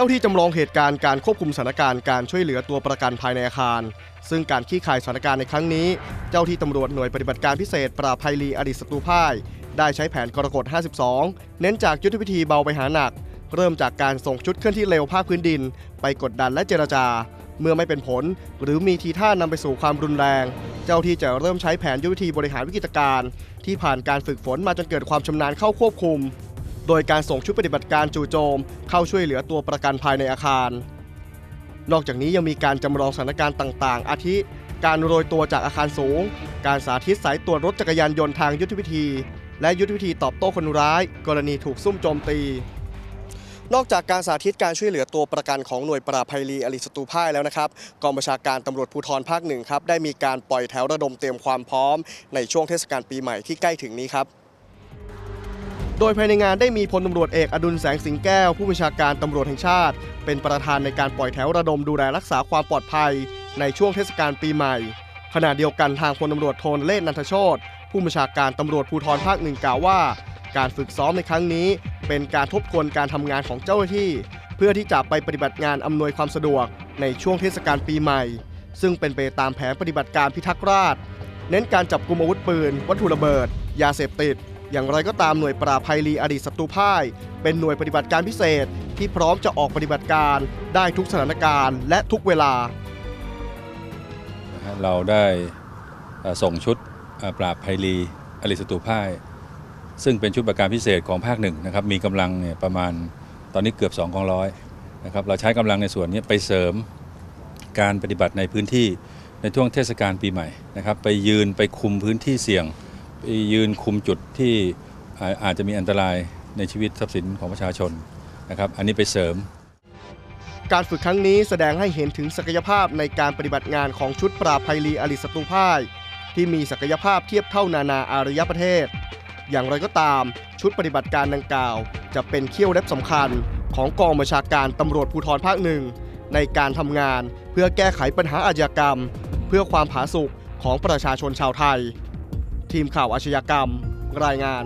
จ้าที่จำลองเหตุการณ์การควบคุมสถานการณ์การช่วยเหลือตัวประกันภายในอาคาร ซึ่งการขี้คายสถานการณ์ในครั้งนี้ เจ้าที่ตำรวจหน่วยปฏิบัติการพิเศษ ปราบภัยรีอดีตศัตรูพ่าย ได้ใช้แผนกรกฎ 52 เน้นจากยุทธวิธีเบาไปหาหนัก เริ่มจากการส่งชุดเคลื่อนที่เร็วภาคพื้นดิน ไปกดดันและเจรจา เมื่อไม่เป็นผล หรือมีทีท่านำไปสู่ความรุนแรง เจ้าที่จะเริ่มใช้แผนยุทธวิธีบริหารวิกฤตการณ์ที่ผ่านการฝึกฝนมาจนเกิดความชำนาญเข้าควบคุม โดยการส่งชุดปฏิบัติการจู่โจม เข้าช่วยเหลือตัวประกันภายในอาคาร นอกจากนี้ยังมีการจำลองสถานการณ์ต่างๆ อาทิ การโรยตัวจากอาคารสูง การสาธิตสายตรวจรถจักรยานยนต์ทางยุทธวิธี และยุทธวิธีตอบโต้คนร้าย กรณีถูกซุ่มโจมตี นอกจากการสาธิตการช่วยเหลือตัวประกันของหน่วยปราบภัยรีอลิสตูพ่ายแล้วนะครับกองบัญชาการตำรวจภูธรภาคหนึ่งครับได้มีการปล่อยแถวระดมเตรียมความพร้อม ในช่วงเทศกาลปีใหม่ที่ใกล้ถึงนี้ครับ โดยภายในงานได้มีพลตำรวจเอกอดุลแสงสิงแก้ว ผู้บัญชาการตำรวจแห่งชาติ เป็นประธานในการปล่อยแถวระดมดูแลรักษาความปลอดภัย ในช่วงเทศกาลปีใหม่ ขณะเดียวกันทางพลตำรวจโทนเลศนันทโชตผู้บัญชาการตำรวจภูธรภาคหนึ่งกล่าวว่า การฝึกซ้อมในครั้งนี้ เป็นการทบทวนการทำงานของเจ้าหน้าที่ เพื่อที่จะไปปฏิบัติงานอำนวยความสะดวกในช่วงเทศกาลปีใหม่ ซึ่งเป็นไปตามแผนปฏิบัติการพิทักษ์ราษฎร์เน้นการจับกลุ่มอาวุธปืน วัตถุระเบิด ยาเสพติด อย่างไรก็ตามหน่วยปราบภัยรีอดีตศัตรูพ่าย เป็นหน่วยปฏิบัติการพิเศษที่พร้อมจะออกปฏิบัติการได้ทุกสถานการณ์และทุกเวลา เราได้ส่งชุดปราบภัยรีอลิสตูพ่าย ซึ่งเป็นชุดประการพิเศษของภาคหนึ่งนะครับมีกำลังเนี่ยประมาณตอนนี้เกือบ2กองร้อยนะครับเราใช้กำลังในส่วนนี้ไปเสริมการปฏิบัติในพื้นที่ในช่วงเทศกาลปีใหม่นะครับไปยืนไปคุมพื้นที่เสี่ยง ยืนคุมจุดที่อาจจะมีอันตรายในชีวิตทรัพย์สินของประชาชนนะครับอันนี้ไปเสริม การฝึกครั้งนี้แสดงให้เห็นถึงศักยภาพในการปฏิบัติงานของชุดปราบภัยรีอลิสตูพ่าย ที่มีศักยภาพเทียบเท่านานาอารยประเทศ อย่างไรก็ตามชุดปฏิบัติการดังกล่าว จะเป็นเขี้ยวเล็บสำคัญ ของกองบัญชาการตำรวจภูธรภาคหนึ่งในการทำงานเพื่อแก้ไขปัญหาอาชญากรรม เพื่อความผาสุกของประชาชนชาวไทย ทีมข่าวอาชญากรรม รายงาน